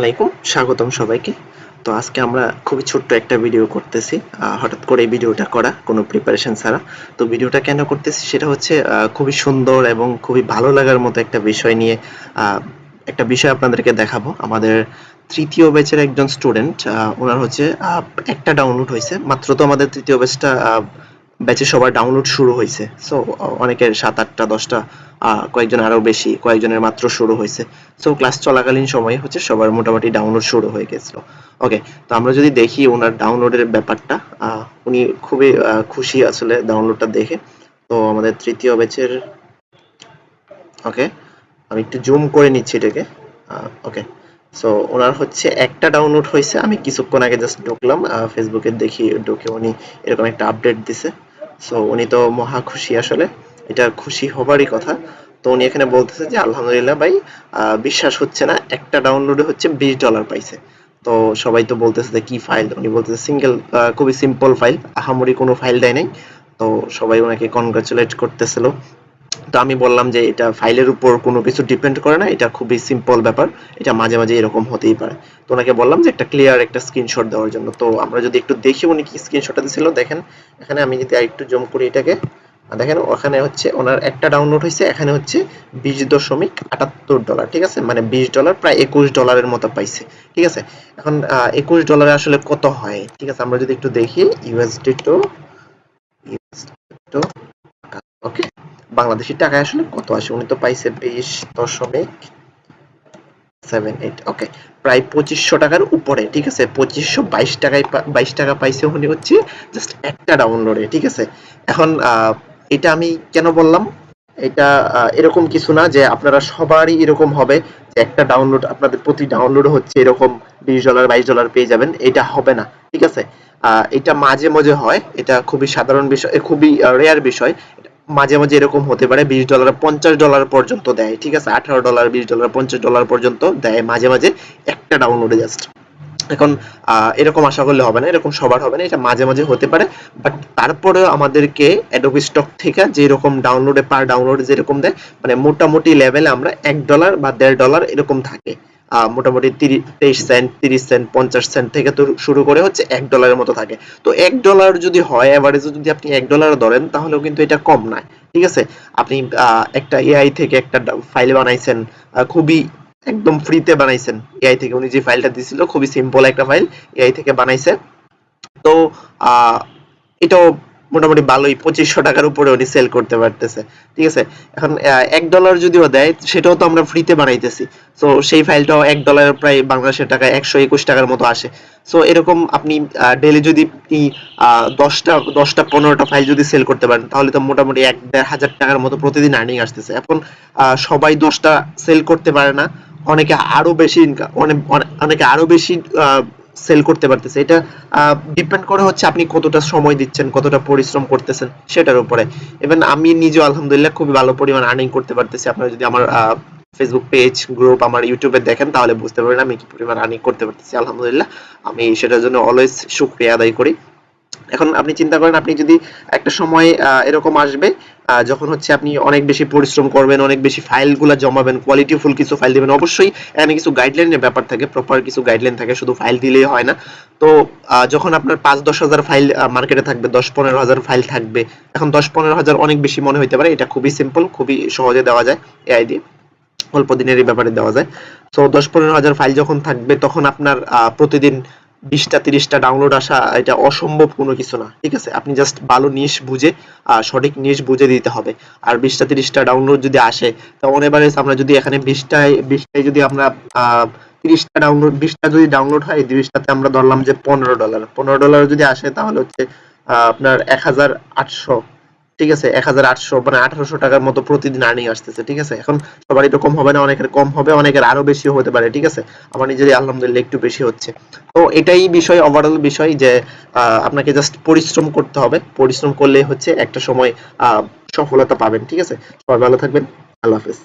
আলাইকুম, স্বাগতম সবাইকে। তো আজকে আমরা খুবই ছোট্ট একটা ভিডিও করতেছি। হঠাৎ করে এই ভিডিওটা করা, কোনো প্রিপারেশন ছাড়া। তো ভিডিওটা কেন করতেছি সেটা হচ্ছে খুবই সুন্দর এবং খুবই ভালো লাগার মতো একটা বিষয় নিয়ে একটা বিষয় আপনাদেরকে দেখাবো। আমাদের তৃতীয় ব্যাচের একজন স্টুডেন্ট ওনার হচ্ছে একটা ডাউনলোড হয়েছে। মাত্র তো আমাদের তৃতীয় ব্যাচটা ব্যাচে সবার ডাউনলোড শুরু হয়েছে। সো অনেকের সাত আটটা, দশটা কয়েকজন আরও বেশি, কয়েকজনের মাত্র শুরু হয়েছে। সো ক্লাস চলাকালীন সময়ে হচ্ছে সবার মোটামুটি ডাউনলোড শুরু হয়ে গেছিল। ওকে তো আমরা যদি দেখি ওনার ডাউনলোডের ব্যাপারটা উনি খুবই খুশি আসলে ডাউনলোডটা দেখে। তো আমাদের তৃতীয় ব্যাচের ওকে আমি একটু জুম করে নিচ্ছি এটাকে। ওকে সো ওনার হচ্ছে একটা ডাউনলোড হয়েছে, আমি কিছুক্ষণ আগে জাস্ট ঢুকলাম ফেসবুকে দেখি ঢুকে উনি এরকম একটা আপডেট দিছে। সো উনি তো মহা খুশি আসলে। এটা খুশি হবারই কথা। তো উনি এখানে বলতেছে যে, আলহামদুলিল্লাহ ভাই বিশ্বাস হচ্ছে না, একটা ডাউনলোডে হচ্ছে বিশ ডলার পাইছে। তো সবাই তো বলতেছে যে, কি ফাইল উনি বলতেছে সিঙ্গেল খুবই সিম্পল ফাইল আহামরি কোনো ফাইল দেয় নাই। তো সবাই ওনাকে কনগ্রাচুলেট করতেছিল। তো আমি বললাম যে, এটা ফাইলের উপর কোনো কিছু ডিপেন্ড করে না, এটা খুবই সিম্পল ব্যাপার, এটা মাঝে মাঝে এরকম হতেই পারে। তো ওনাকে বললাম যে, একটা ক্লিয়ার একটা স্ক্রিনশট দেওয়ার জন্য। তো আমরা যদি একটু দেখি উনি কি স্ক্রিনশটটা দিছিল, দেখেন। এখানে আমি যদি আরেকটু জুম করি এটাকে। দেখেন, ওখানে হচ্ছে ওনার একটা ডাউনলোড হয়েছে, এখানে হচ্ছে বিশ দশমিক আটাত্তর ডলার ঠিক আছে? মানে বিশ ডলার প্রায় একুশ ডলারের মতো পাইছে, ঠিক আছে? এখন একুশ ডলারে আসলে কত হয়? ঠিক আছে, আমরা যদি একটু দেখি ইউএসডি টু ওকে? টাকায় আসলে কত আসে? উনি তো পাইছে বিশ দশমিক সেভেন এইট, ওকে? প্রায় পঁচিশশো টাকার উপরে, ঠিক আছে? পঁচিশশো বাইশ টাকায় বাইশ টাকা পাইছে উনি হচ্ছে জাস্ট একটা ডাউনলোডে ঠিক আছে? এখন এটা আমি কেন বললাম? এটা এরকম কিছু না যে আপনারা সবারই এরকম হবে যে একটা ডাউনলোড আপনাদের প্রতি ডাউনলোড হচ্ছে এরকম বিশ ডলার বাইশ ডলার পেয়ে যাবেন, এটা হবে না, ঠিক আছে? এটা মাঝে মাঝে হয়, এটা খুবই সাধারণ বিষয় খুবই রেয়ার বিষয় মাঝে মাঝে এরকম হতে পারে, বিশ ডলার পঞ্চাশ ডলার পর্যন্ত দেয়, ঠিক আছে? আঠারো ডলার বিশ ডলার পঞ্চাশ ডলার পর্যন্ত দেয় মাঝে মাঝে একটা ডাউনলোডে জাস্ট এখন এরকম আশা করলে হবে না, এরকম সবার হবে না, এটা মাঝে মাঝে হতে পারে বাট তারপরেও আমাদেরকে অ্যাডোবি স্টক থেকে যেরকম ডাউনলোডে পার ডাউনলোড যেরকম দেয় মানে মোটামুটি লেভেলে আমরা এক ডলার বা দেড় ডলার এরকম থাকে। মোটামুটি তিরিশ, তেইশ সেন্ট তিরিশ সেন্ট পঞ্চাশ সেন্ট থেকে তো শুরু করে হচ্ছে এক ডলারের মতো থাকে। তো এক ডলার যদি হয় এভারেজে যদি আপনি এক ডলার ধরেন, তাহলেও কিন্তু এটা কম নয়, ঠিক আছে? আপনি একটা এআই থেকে একটা ফাইল বানাইছেন খুবই একদম ফ্রিতে বানাইছেন। এআই থেকে উনি যে ফাইলটা দিছিল, খুবই সিম্পল একটা ফাইল এআই থেকে বানাইছে। তো এটাও মোটামুটি ভালোই, পঁচিশশো টাকার উপরে উনি সেল করতে পারতেছে। ঠিক আছে? এখন এক ডলার যদিও দেয়, সেটাও তো আমরা ফ্রিতে বানাইতেছি। তো সেই ফাইলটাও এক ডলার প্রায় বাংলাদেশের টাকা একশো একুশ টাকার মতো আসে। সো এরকম আপনি ডেলি যদি দশটা দশটা, পনেরোটা ফাইল যদি সেল করতে পারেন, তাহলে তো মোটামুটি এক, দেড় হাজার টাকার মতো প্রতিদিন আর্নিং আসতেছে। এখন সবাই দশটা সেল করতে পারে না। অনেকে আরও বেশি অনেকে আরও বেশি সেল করতে পারতেছে। এটা ডিপেন্ড করে হচ্ছে আপনি কতটা সময় দিচ্ছেন, কতটা পরিশ্রম করতেছেন, সেটার উপরে। ইভেন আমি নিজে আলহামদুলিল্লাহ খুবই ভালো পরিমাণ আর্নিং করতে পারতেছি। আপনারা যদি আমার ফেসবুক পেজ গ্রুপ আমার ইউটিউবে দেখেন, তাহলে বুঝতে পারবেন আমি কি পরিমাণ আর্নিং করতে পারতেছি। আলহামদুলিল্লাহ, আমি সেটার জন্য অলওয়েজ শুক্রিয়া আদায় করি। এখন আপনি চিন্তা করেন, আপনি যদি একটা সময় এরকম আসবে যখন হচ্ছে আপনি অনেক বেশি পরিশ্রম করবেন, অনেক বেশি ফাইলগুলো জমাবেন কোয়ালিটিফুল কিছু ফাইল দিবেন, অবশ্যই এখানে কিছু গাইডলাইনের ব্যাপার থাকে প্রপার কিছু গাইডলাইন থাকে, শুধু ফাইল দিলেই হয় না। তো যখন আপনার পাঁচ দশ হাজার ফাইল মার্কেটে থাকবে, দশ পনেরো হাজার ফাইল থাকবে, এখন দশ পনেরো হাজার অনেক বেশি মনে হইতে পারে, এটা খুবই সিম্পল খুবই সহজে দেওয়া যায় এআই দিয়ে, অল্প দিনের এই ব্যাপারে দেওয়া যায়। তো দশ পনেরো হাজার ফাইল যখন থাকবে, তখন আপনার প্রতিদিন বিশটা, তিরিশটা ডাউনলোড আসা এটা অসম্ভব কোনো কিছু না, ঠিক আছে? আপনি জাস্ট ভালো নিশ বুঝে সঠিক নিশ বুঝে দিতে হবে। আর বিশটা, তিরিশটা ডাউনলোড যদি আসে তখন এবারে আমরা যদি এখানে বিশটায় বিশটায় যদি আমরা তিরিশটা ডাউনলোড বিশটা যদি ডাউনলোড হয় তিরিশটাতে আমরা ধরলাম যে পনেরো ডলার পনেরো ডলার যদি আসে তাহলে হচ্ছে আপনার এক হাজার আটশো ঠিক আছে, এক হাজার আটশো মানে আঠারোশো টাকার মতো প্রতিদিন আর্নিং আসতেছে, ঠিক আছে? এখন সবার কম হবে না, অনেকের কম হবে, অনেকের আরও বেশি হতে পারে, ঠিক আছে? আমার নিজেরই আলহামদুলিল্লাহ একটু বেশি হচ্ছে। তো এটাই বিষয় ওভারঅল বিষয় যে আপনাকে জাস্ট পরিশ্রম করতে হবে। পরিশ্রম করলে হচ্ছে একটা সময় সফলতা পাবেন, ঠিক আছে? সবাই ভালো থাকবেন, আল্লাহ হাফেজ।